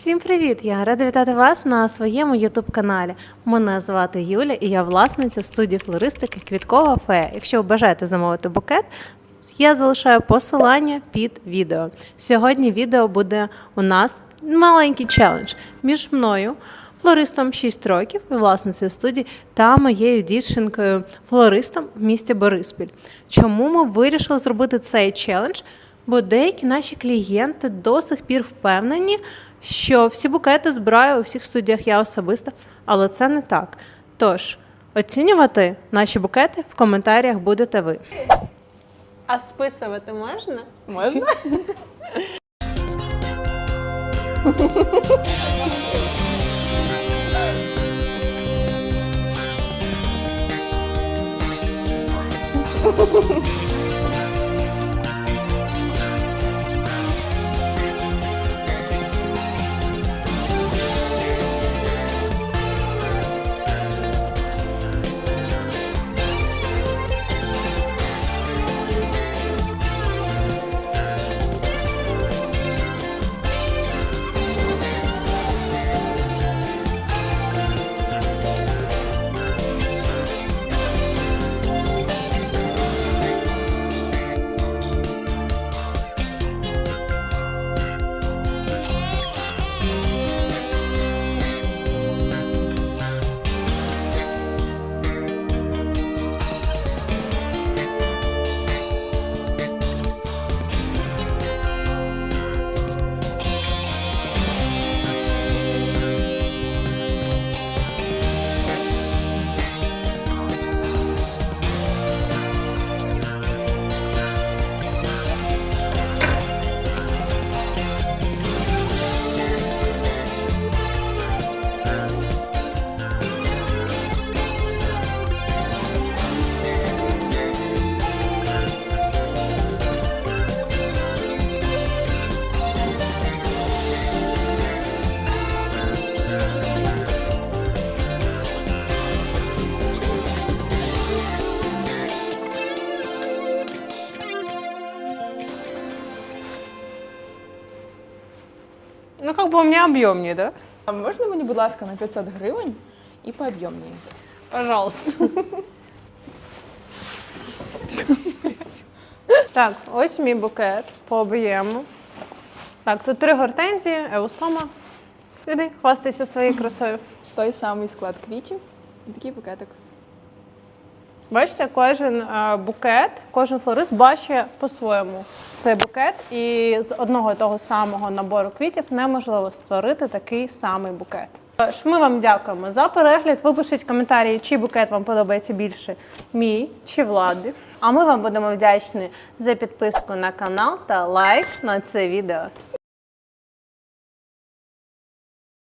Всім привіт! Я рада вітати вас на своєму youtube каналі. Мене звати Юля і я власниця студії флористики Квіткова фея. Якщо ви бажаєте замовити букет, я залишаю посилання під відео. Сьогодні відео буде у нас маленький челендж між мною. Флористом 6 років і власницею студії та моєю дівчинкою флористом в місті Бориспіль. Чому ми вирішили зробити цей челендж? Бо деякі наші клієнти до сих пір впевнені, що всі букети збираю у всіх студіях я особисто, але це не так. Тож оцінювати наші букети в коментарях будете ви. А списувати можна? Можна? Ну, как бы у меня объемнее, да? А можна мені, будь ласка, на 500 гривень і по? Пожалуйста. Так, ось мій букет по об'єму. Так, тут три гортензії, еустома. Іди, хвастайся своєю красою. Той самий склад квітів і такий пакетик. Бачите, кожен е, букет, кожен флорист бачить по-своєму цей букет, і з одного і того самого набору квітів неможливо створити такий самий букет. Тож ми вам дякуємо за перегляд. Ви пишіть коментарі, чий букет вам подобається більше, мій чи влади. А ми вам будемо вдячні за підписку на канал та лайк на це відео.